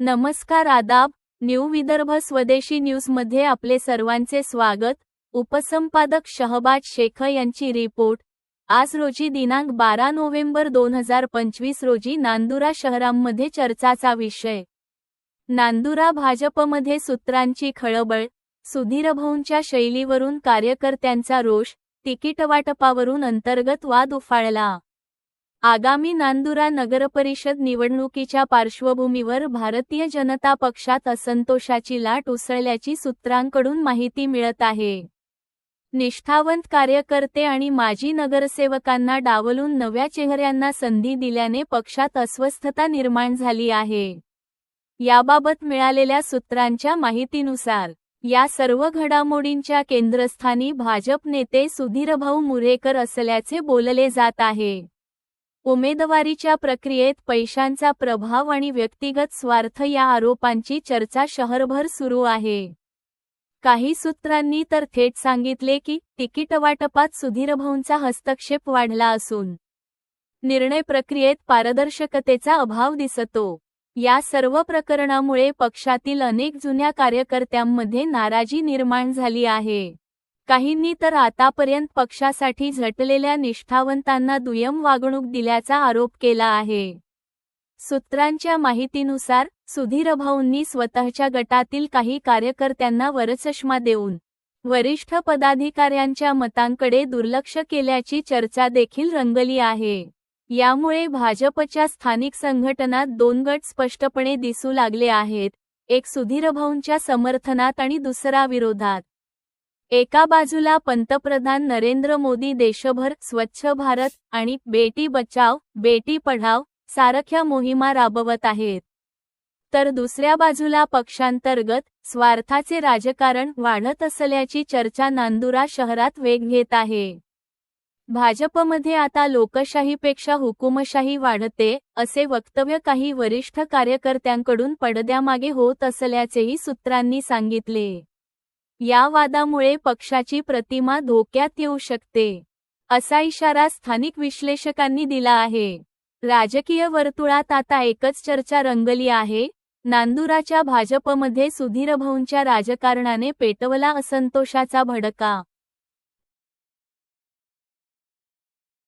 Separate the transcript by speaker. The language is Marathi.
Speaker 1: नमस्कार आदाब न्यू विदर्भ स्वदेशी न्यूजमध्ये आपले सर्वांचे स्वागत. उपसंपादक शहबाज शेख यांची रिपोर्ट. आज रोजी दिनांक बारा नोव्हेंबर दोन हजार पंचवीस रोजी नांदुरा शहरांमध्ये चर्चाचा विषय. नांदुरा भाजपमध्ये सूत्रांची खळबळ सुधीरभाऊंच्या शैलीवरून कार्यकर्त्यांचा रोष तिकीट वाटपावरून अंतर्गत वाद उफाळला. आगामी नांदुरा नगरपरिषद निवडणुकीच्या पार्श्वभूमीवर भारतीय जनता पक्षात असंतोषाची लाट उसळल्याची सूत्रांकडून माहिती मिळत आहे. निष्ठावंत कार्यकर्ते आणि माजी नगरसेवकांना डावलून नव्या चेहऱ्यांना संधी दिल्याने पक्षात अस्वस्थता निर्माण झाली आहे. याबाबत मिळालेल्या सूत्रांच्या माहितीनुसार या सर्व घडामोडींच्या केंद्रस्थानी भाजप नेते सुधीरभाऊ मुरेकर असल्याचे बोलले जात आहे. उमेदवारीच्या प्रक्रियेत पैशांचा प्रभाव आणि व्यक्तिगत स्वार्थ या आरोपांची चर्चा शहरभर सुरू आहे. काही सूत्रांनी तर थेट सांगितले की तिकीट वाटपात सुधीरभाऊंचा हस्तक्षेप वाढला असून निर्णय प्रक्रियेत पारदर्शकतेचा अभाव दिसतो. या सर्व प्रकरणामुळे पक्षातील अनेक जुन्या कार्यकर्त्यांमध्ये नाराजी निर्माण झाली आहे. काहींनी तर आतापर्यंत पक्षासाठी झटलेल्या निष्ठावंतांना दुय्यम वागणूक दिल्याचा आरोप केला आहे. सूत्रांच्या माहितीनुसार सुधीरभाऊंनी स्वतःच्या गटातील काही कार्यकर्त्यांना वरचष्मा देऊन वरिष्ठ पदाधिकाऱ्यांच्या मतांकडे दुर्लक्ष केल्याची चर्चा देखील रंगली आहे. यामुळे भाजपच्या स्थानिक संघटनात दोन गट स्पष्टपणे दिसू लागले आहेत एक सुधीरभाऊंच्या समर्थनात आणि दुसरा विरोधात. एका बाजूला पंतप्रधान नरेंद्र मोदी देशभर स्वच्छ भारत आणि बेटी बचाव बेटी पढाव सारख्या मोहिमा राबवत आहेत. तर दुसऱ्या बाजूला पक्षांतर्गत स्वार्थाचे राजकारण वाढत असल्याची चर्चा नांदुरा शहरात वेग घेत आहे. भाजपमध्ये आता लोकशाहीपेक्षा हुकुमशाही वाढते असे वक्तव्य काही वरिष्ठ कार्यकर्त्यांकडून पडद्यामागे होत असल्याचेही सूत्रांनी सांगितले. या वादामुळे पक्षाची प्रतिमा धोक्यात येऊ शकते असा इशारा स्थानिक विश्लेषकांनी दिला आहे. राजकीय वर्तुळात आता एकच चर्चा रंगली आहे नांदुराच्या भाजपमध्ये सुधीरभाऊंच्या राजकारणाने पेटवला असंतोषाचा भडका